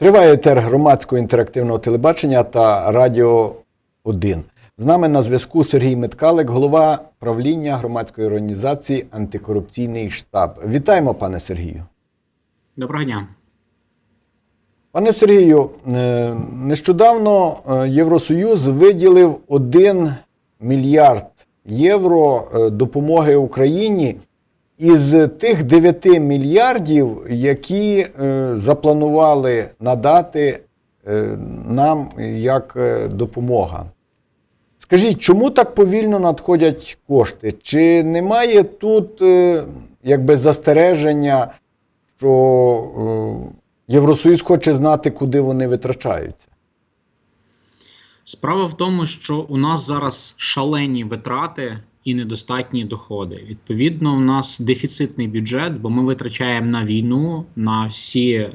Триває етер громадського інтерактивного телебачення та Радіо 1. З нами на зв'язку Сергій Меткалик, голова правління громадської організації Антикорупційний штаб. Вітаємо, пане Сергію. Доброго дня. Пане Сергію, е, нещодавно е, Євросоюз виділив 1 мільярд євро е, допомоги Україні із тих 9 мільярдів, які е, запланували надати е, нам як е, допомога. Скажіть, чому так повільно надходять кошти? Чи немає тут е, якби застереження, що е, Євросоюз хоче знати, куди вони витрачаються? Справа в тому, що у нас зараз шалені витрати і недостатні доходи. Відповідно, у нас дефіцитний бюджет, бо ми витрачаємо на війну, на всі е,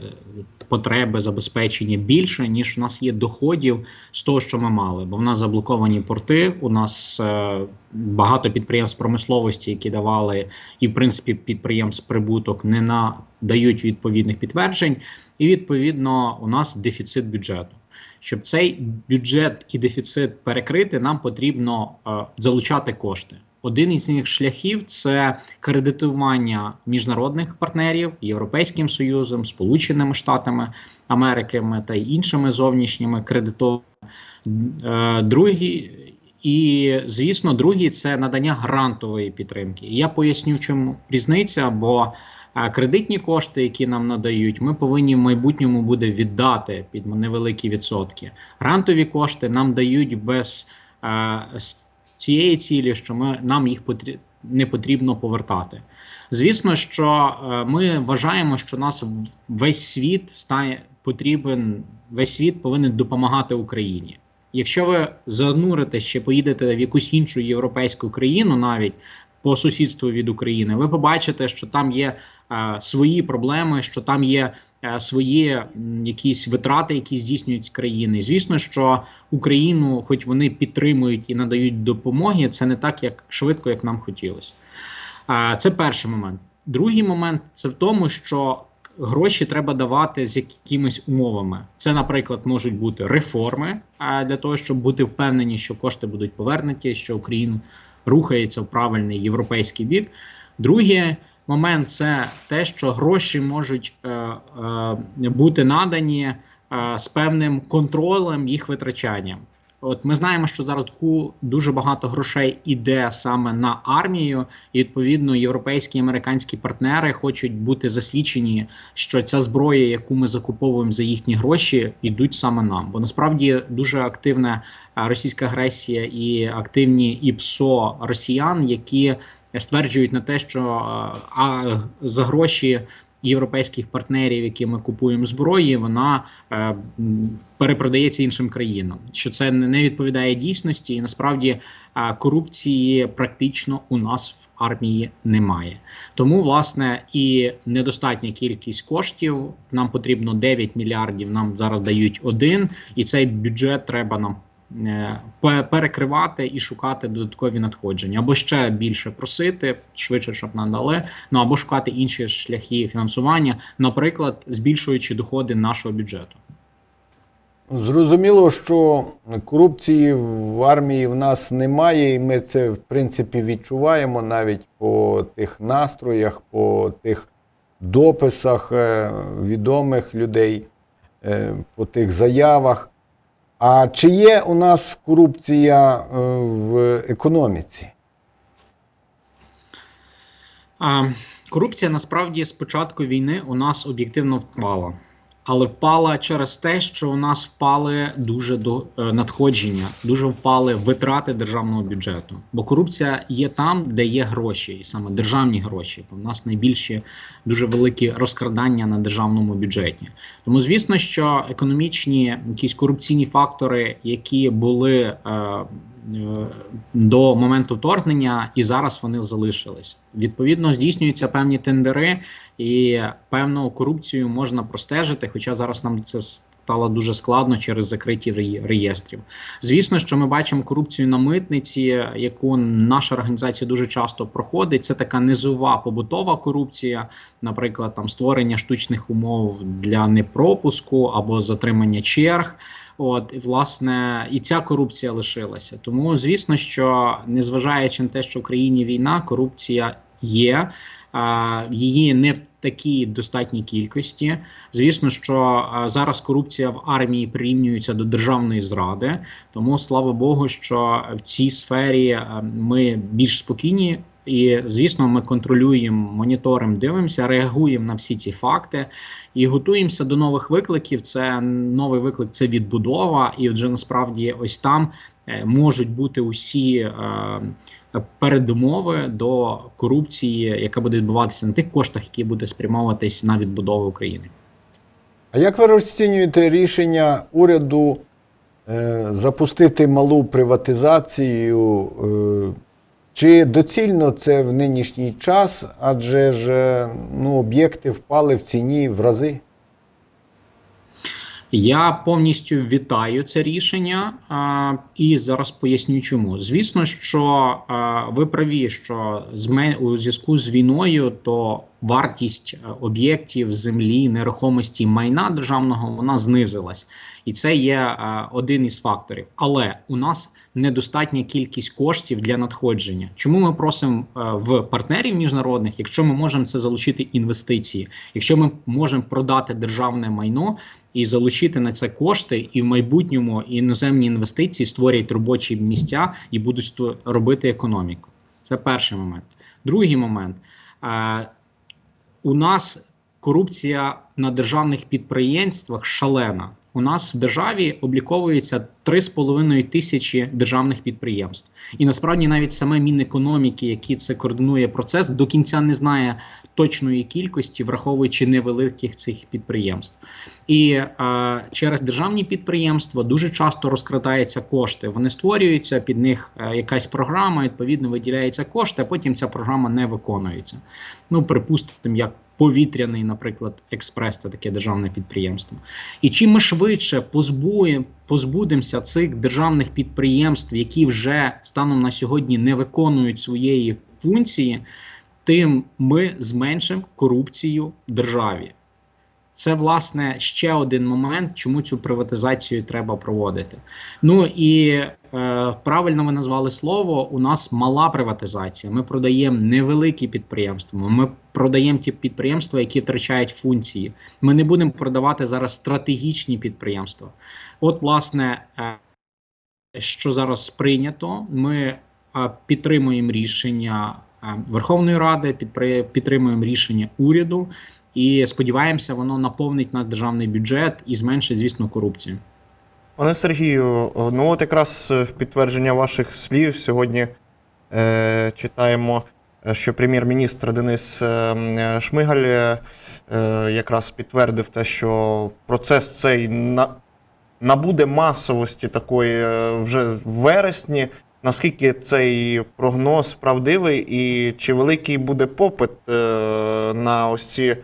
потреби забезпечення більше, ніж у нас є доходів з того, що ми мали. Бо в нас заблоковані порти, у нас е, багато підприємств промисловості, які давали, і в принципі підприємств прибуток не надають відповідних підтверджень, і відповідно у нас дефіцит бюджету. Щоб цей бюджет і дефіцит перекрити, нам потрібно е, залучати кошти. Один із них шляхів це кредитування міжнародних партнерів Європейським Союзом, Сполученими Штатами Америки та іншими зовнішніми кредиторами. Е, Другий і звісно, другий це надання грантової підтримки. Я поясню, чому різниця, бо е, кредитні кошти, які нам надають, ми повинні в майбутньому буде віддати під невеликі відсотки. Грантові кошти нам дають без е, цієї цілі, що ми нам їх потрі... не потрібно повертати. Звісно, що е, ми вважаємо, що нас весь світ стає потрібен, весь світ повинен допомагати Україні. Якщо ви занурите ще поїдете в якусь іншу європейську країну, навіть по сусідству від України, ви побачите, що там є е, свої проблеми, що там є е, свої м, якісь витрати, які здійснюють країни. Звісно, що Україну, хоч вони підтримують і надають допомоги, це не так, як швидко, як нам хотілося. Е, це перший момент. Другий момент це в тому, що гроші треба давати з якимись умовами. Це, наприклад, можуть бути реформи а, для того, щоб бути впевнені, що кошти будуть повернуті, що Україна рухається в правильний європейський бік. Другий момент це те, що гроші можуть е, е, бути надані е, з певним контролем їх витрачання. От ми знаємо, що зараз дуже багато грошей іде саме на армію, і відповідно європейські і американські партнери хочуть бути засвідчені, що ця зброя, яку ми закуповуємо за їхні гроші, йдуть саме нам. Бо насправді дуже активна російська агресія і активні ІПСО росіян, які стверджують на те, що а, а за гроші європейських партнерів, які ми купуємо зброї, вона е, перепродається іншим країнам. Що це не відповідає дійсності, і насправді е, корупції практично у нас в армії немає. Тому, власне, і недостатня кількість коштів. Нам потрібно 9 мільярдів. Нам зараз дають один, і цей бюджет треба нам. Е, пе- Перекривати і шукати додаткові надходження, або ще більше просити швидше, щоб надали. Ну або шукати інші шляхи фінансування, наприклад, збільшуючи доходи нашого бюджету. Зрозуміло, що корупції в армії в нас немає, і ми це в принципі відчуваємо навіть по тих настроях, по тих дописах е, відомих людей, е, по тих заявах. А чи є у нас корупція е, в економіці? Корупція насправді з початку війни у нас об'єктивно впала. Але впала через те, що у нас впали дуже до е, надходження, дуже впали витрати державного бюджету. Бо корупція є там, де є гроші, і саме державні гроші. Бо в нас найбільші дуже великі розкрадання на державному бюджеті. Тому звісно, що економічні якісь корупційні фактори, які були е, до моменту вторгнення, і зараз вони залишились. Відповідно, здійснюються певні тендери, і певну корупцію можна простежити. Хоча зараз нам це стало дуже складно через закриті реєстрів. Звісно, що ми бачимо корупцію на митниці, яку наша організація дуже часто проходить. Це така низова побутова корупція, наприклад, там створення штучних умов для непропуску або затримання черг. От і власне і ця корупція лишилася. Тому звісно, що незважаючи на те, що в країні війна, корупція є. Її не такій достатній кількості. Звісно, що зараз корупція в армії прирівнюється до державної зради. Тому слава Богу, що в цій сфері ми більш спокійні. І звісно, ми контролюємо, моніторимо, дивимося, реагуємо на всі ці факти і готуємося до нових викликів. Це новий виклик, це відбудова, і вже насправді ось там е, можуть бути усі е, передумови до корупції, яка буде відбуватися на тих коштах, які буде спрямовуватись на відбудову України. А як ви розцінюєте рішення уряду е, запустити малу приватизацію? Е, чи доцільно це в нинішній час, адже ж е, ну, об'єкти впали в ціні в рази? Я повністю вітаю це рішення а, і зараз поясню, чому. Звісно, що а, ви праві, що зме у зв'язку з війною, то вартість е, об'єктів землі, нерухомості, майна державного вона знизилась, і це є один із факторів. Але у нас недостатня кількість коштів для надходження. Чому ми просимо е, в партнерів міжнародних, якщо ми можемо це залучити інвестиції, якщо ми можемо продати державне майно і залучити на це кошти, і в майбутньому іноземні інвестиції створять робочі місця і будуть робити економіку. Це перший момент. Другий момент. У нас корупція на державних підприємствах шалена. У нас в державі обліковується 3,5 тисячі державних підприємств. І насправді навіть саме Мінекономіки, які це координує процес, до кінця не знає точної кількості, враховуючи невеликих цих підприємств. І е, через державні підприємства дуже часто розкрадаються кошти. Вони створюються під них е, якась програма, відповідно виділяються кошти, а потім ця програма не виконується. Ну, припустимо, як повітряний, наприклад, експрес, це таке державне підприємство. І чим ми швидше позбуємо, позбудемося цих державних підприємств, які вже станом на сьогодні не виконують своєї функції, тим ми зменшимо корупцію державі. Це власне ще один момент, чому цю приватизацію треба проводити. Ну і е, правильно ви назвали слово. У нас мала приватизація. Ми продаємо невеликі підприємства. Ми продаємо ті підприємства, які втрачають функції. Ми не будемо продавати зараз стратегічні підприємства. От, власне, е, що зараз прийнято, ми е, підтримуємо рішення е, Верховної Ради, підтримуємо рішення уряду. І сподіваємося, воно наповнить наш державний бюджет і зменшить, звісно, корупцію. Пане Сергію, ну от якраз в підтвердження ваших слів сьогодні е, читаємо, е, що прем'єр-міністр Денис е, Шмигаль е, е, якраз підтвердив те, що процес цей на, набуде масовості такої е, вже в вересні. Наскільки цей прогноз правдивий, і чи великий буде попит е, на ось ці е,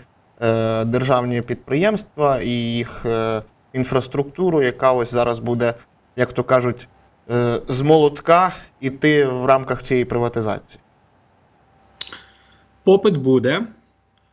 державні підприємства і їх е, інфраструктуру, яка ось зараз буде, як то кажуть, е, з молотка іти в рамках цієї приватизації? Попит буде.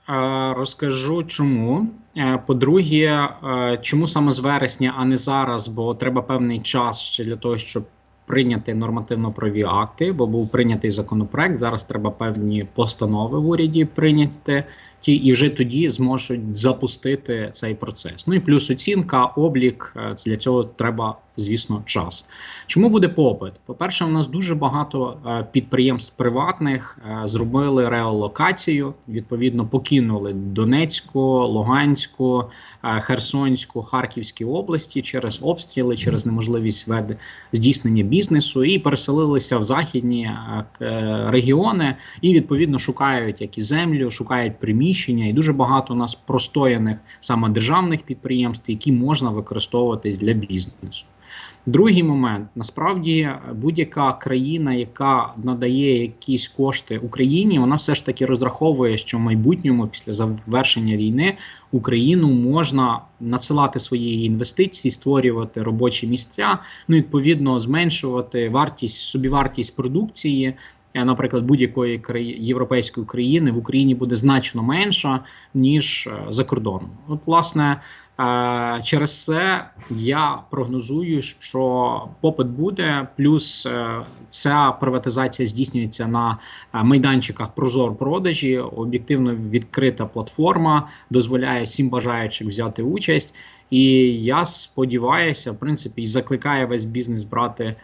Е, Розкажу чому. Е, По-друге, е, чому саме з вересня, а не зараз, бо треба певний час ще для того, щоб прийняти нормативно-праві акти, бо був прийнятий законопроект. Зараз треба певні постанови в уряді прийняти, ті, і вже тоді зможуть запустити цей процес. Ну і плюс оцінка, облік. е, Для цього треба, звісно, час. Чому буде попит? По-перше, у нас дуже багато е, підприємств приватних е, зробили реалокацію. Відповідно, покинули Донецьку, Луганську, Херсонську, Харківські області через обстріли, через неможливість веде здійснення бізнесу і переселилися в західні е, е, регіони і відповідно шукають як і землю, шукають приміщення. І дуже багато у нас простояних саме державних підприємств, які можна використовуватись для бізнесу. Другий момент насправді будь-яка країна, яка надає якісь кошти Україні, вона все ж таки розраховує, що в майбутньому, після завершення війни, Україну можна надсилати свої інвестиції, створювати робочі місця, ну відповідно зменшувати вартість собівартість продукції. Е, Наприклад, будь-якої європейської країни в Україні буде значно менша ніж е, за кордоном. От, власне, е, через це я прогнозую, що попит буде, плюс ця приватизація здійснюється на майданчиках Прозор продажі. Об'єктивно відкрита платформа дозволяє всім бажаючих взяти участь. І я сподіваюся, в принципі, і закликаю весь бізнес брати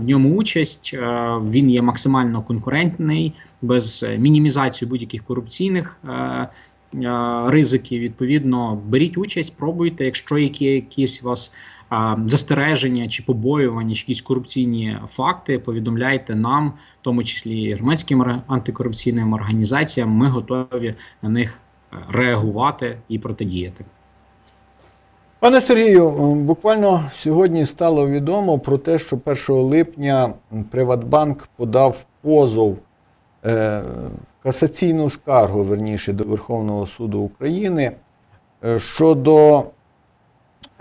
в ньому участь. Е, він є максимально конкурентний, без е, мінімізації будь-яких корупційних. Е, е, відповідно беріть участь, пробуйте. Якщо які якісь у вас застереження чи побоювання, чи якісь корупційні факти, повідомляйте нам, в тому числі громадським антикорупційним організаціям. Ми готові на них е, реагувати і протидіяти. Пане Сергію, буквально сьогодні стало відомо про те, що 1 липня Приватбанк подав позов е, касаційну скаргу, верніше, до Верховного суду України е, щодо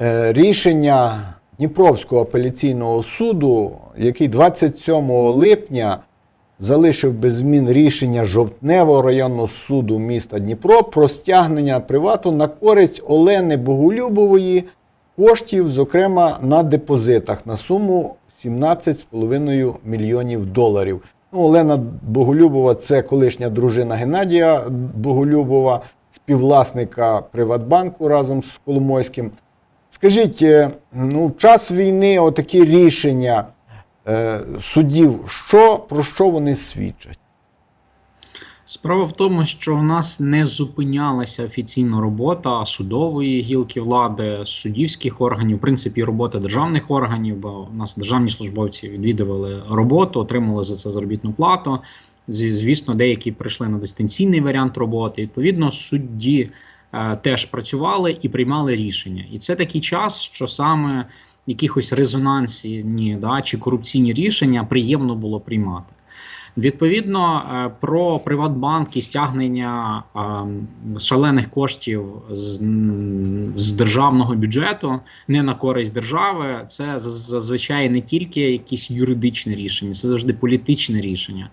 е, рішення Дніпровського апеляційного суду, який 27 липня залишив без змін рішення Жовтневого районного суду міста Дніпро про стягнення привату на користь Олени Боголюбової коштів, зокрема на депозитах на суму 17,5 мільйонів доларів. Ну, Олена Боголюбова це колишня дружина Геннадія Боголюбова, співвласника Приватбанку разом з Коломойським. Скажіть, е, ну, в час війни отакі рішення судів, що, про що вони свідчать? Справа в тому, що у нас не зупинялася офіційно робота судової гілки влади, суддівських органів, в принципі, робота державних органів, бо у нас державні службовці відвідували роботу, отримали за це заробітну плату. Звісно, деякі прийшли на дистанційний варіант роботи. Відповідно, судді е, теж працювали і приймали рішення. І це такий час, що саме якихось резонансні да, чи корупційні рішення приємно було приймати. Відповідно, е, про Приватбанк і стягнення е, шалених коштів з, з державного бюджету не на користь держави. Це зазвичай не тільки якісь юридичне рішення, це завжди політичне рішення.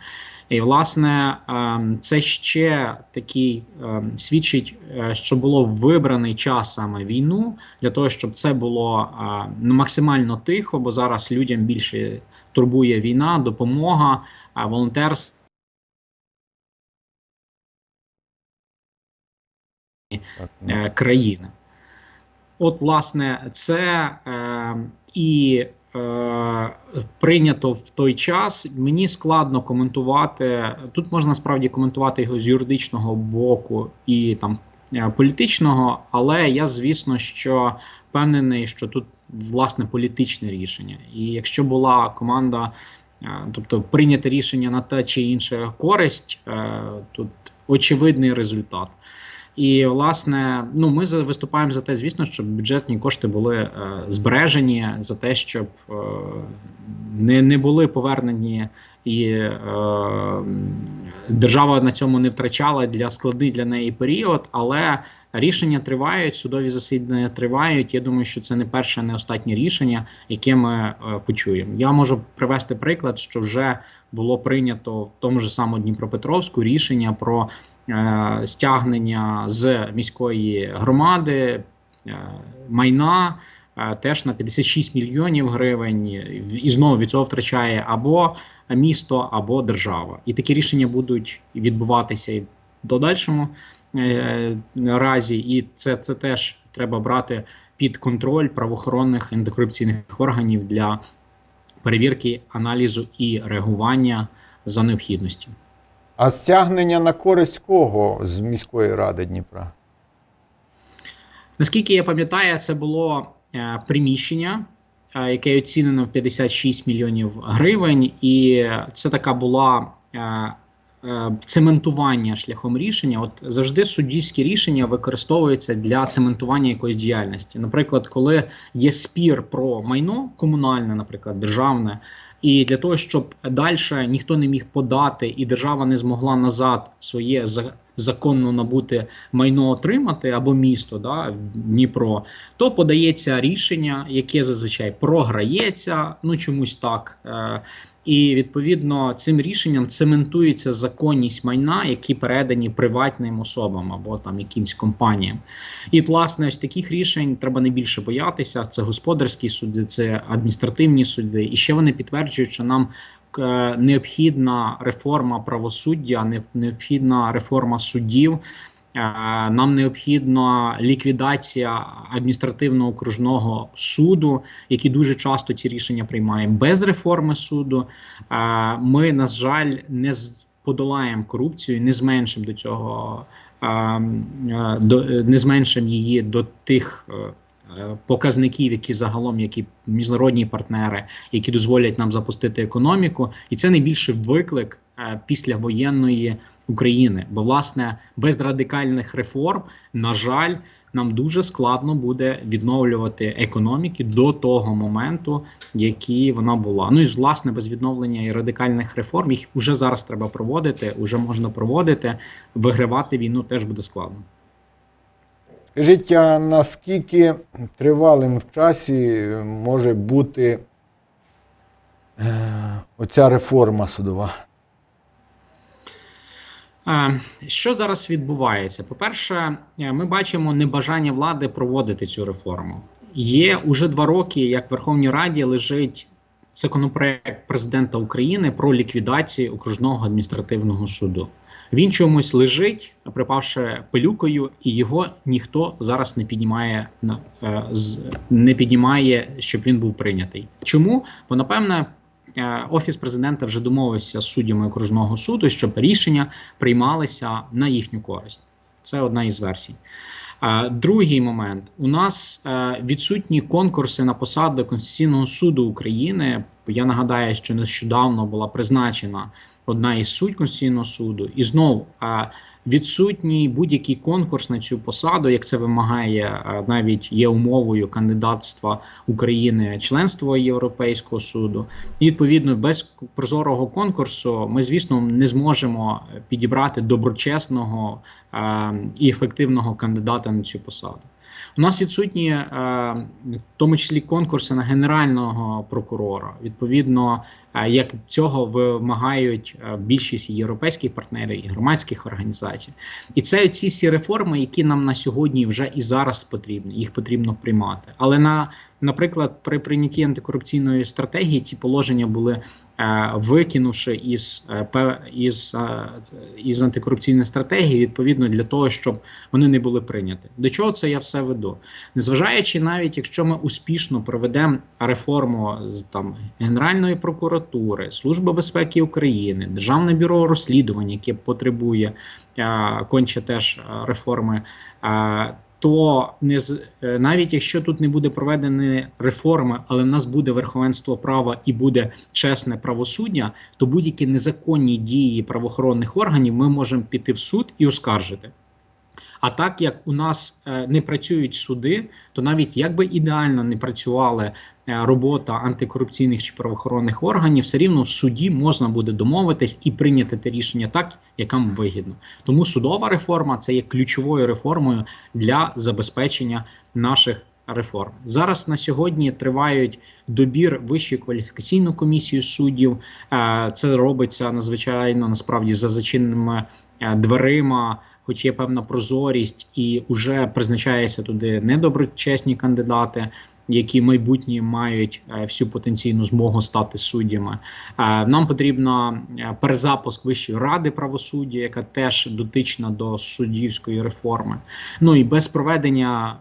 І власне е, це ще такий е, свідчить, е, що було вибраний час саме війну для того, щоб це було е, ну, максимально тихо, бо зараз людям більше турбує війна, допомога, а волонтерство. Так, ну, е, країни. От, власне, це е, і е, прийнято в той час. Мені складно коментувати. Тут можна справді коментувати його з юридичного боку і там е, політичного, але я, звісно, що впевнений, що тут власне політичне рішення. І якщо була команда, е, тобто прийняти рішення на те чи інше користь, е, тут очевидний результат. І власне, ну ми виступаємо за те, звісно, щоб бюджетні кошти були е, збережені за те, щоб е, не, не були повернені, і е, держава на цьому не втрачала для складний для неї період. Але рішення тривають, судові засідання тривають. Я думаю, що це не перше, не останнє рішення, яке ми е, почуємо. Я можу привести приклад, що вже було прийнято в тому ж самому Дніпропетровську рішення про стягнення з міської громади е, майна. е, Теж на 56 мільйонів гривень, і знову від цього втрачає або місто, або держава. І такі рішення будуть відбуватися і в подальшому е, разі, і це, це теж треба брати під контроль правоохоронних антикорупційних органів для перевірки, аналізу і реагування за необхідності. А стягнення на користь кого з міської ради Дніпра? Наскільки я пам'ятаю, це було е, приміщення, е, яке оцінено в 56 мільйонів гривень, і це така була. Е, Цементування шляхом рішення, от завжди суддівські рішення використовуються для цементування якоїсь діяльності. Наприклад, коли є спір про майно комунальне, наприклад, державне, і для того, щоб далі ніхто не міг подати, і держава не змогла назад своє законно набути майно отримати або місто да, Дніпро, то подається рішення, яке зазвичай програється, ну чомусь так. Е, і відповідно цим рішенням цементується законність майна, які передані приватним особам або там якимсь компаніям. І власне ось таких рішень треба не більше боятися. Це господарські суди, це адміністративні суди. І ще вони підтверджують, що нам е, необхідна реформа правосуддя, необхідна реформа суддів. Е, Нам необхідна ліквідація адміністративного окружного суду, які дуже часто ці рішення приймає без реформи суду. Е, Ми, на жаль, не подолаємо корупцію, не зменшимо до цього, е, е, до е, не зменшимо її до тих. Е, Показників, які загалом, які міжнародні партнери, які дозволять нам запустити економіку, і це найбільший виклик е, післявоєнної України. Бо, власне, без радикальних реформ, на жаль, нам дуже складно буде відновлювати економіки до того моменту, який вона була. Ну і ж власне без відновлення і радикальних реформ їх вже зараз треба проводити, вже можна проводити. Вигравати війну теж буде складно. А наскільки тривалим в часі може бути е, оця реформа судова? Е, Що зараз відбувається? По-перше, е, ми бачимо небажання влади проводити цю реформу. Є уже два роки, як в Верховній Раді лежить законопроект президента України про ліквідацію окружного адміністративного суду. Він чомусь лежить, припавши пилюкою, і його ніхто зараз не піднімає на е, не піднімає, щоб він був прийнятий. Чому? Бо напевне. е, Офіс президента вже домовився з суддями окружного суду, щоб рішення приймалися на їхню користь. Це одна із версій. Е, Другий момент: у нас е, відсутні конкурси на посаду Конституційного суду України. Я нагадаю, що нещодавно була призначена одна із суть Конституційного суду, і знов е, відсутній будь-який конкурс на цю посаду, як це вимагає е, навіть є умовою кандидатства України членство Європейського суду. І відповідно без прозорого конкурсу ми, звісно, не зможемо підібрати доброчесного е, і ефективного кандидата на цю посаду. У нас відсутні, е, в тому числі, конкурси на генерального прокурора. Відповідно, е, як цього вимагають е, більшість європейських партнерів і громадських організацій. І це ці всі реформи, які нам на сьогодні вже і зараз потрібні. Їх потрібно приймати. Але на наприклад, при прийнятті антикорупційної стратегії ці положення були е, викинувши із, е, із, е, із антикорупційної стратегії, відповідно для того, щоб вони не були прийняті. До чого це я все веду? Незважаючи навіть, якщо ми успішно проведемо реформу з там Генеральної прокуратури, Служби безпеки України, Державне бюро розслідувань, яке потребує е, конче теж е, реформи. То не з е, навіть якщо тут не буде проведені реформи, але в нас буде верховенство права і буде чесне правосуддя, то будь-які незаконні дії правоохоронних органів ми можемо піти в суд і оскаржити. А так як у нас е, не працюють суди, то навіть якби ідеально не працювала е, робота антикорупційних чи правоохоронних органів, все рівно в суді можна буде домовитись і прийняти те рішення так, якам вигідно. Тому судова реформа це є ключовою реформою для забезпечення наших реформ. Зараз на сьогодні тривають добір вищої кваліфікаційної комісії суддів. Е, Це робиться надзвичайно насправді за зачиненими е, дверима, хоч є певна прозорість, і вже призначаються туди недоброчесні кандидати. Які в майбутнє мають е, всю потенційну змогу стати суддями. Нам потрібно е, перезапуск Вищої ради правосуддя, яка теж дотична до суддівської реформи. Ну і без проведення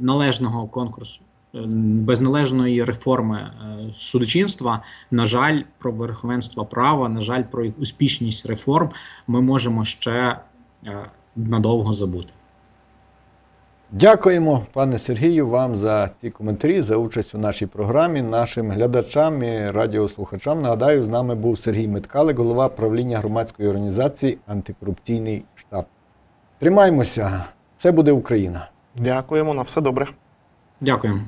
належного конкурсу, е, без належної реформи е, судочинства, на жаль, про верховенство права, на жаль, про успішність реформ ми можемо ще е, надовго забути. Дякуємо, пане Сергію, вам за ті коментарі, за участь у нашій програмі. Нашим глядачам і радіослухачам. Нагадаю, з нами був Сергій Меткалик, голова правління громадської організації Антикорупційний штаб. Тримаймося, все буде Україна. Дякуємо на все добре. Дякуємо.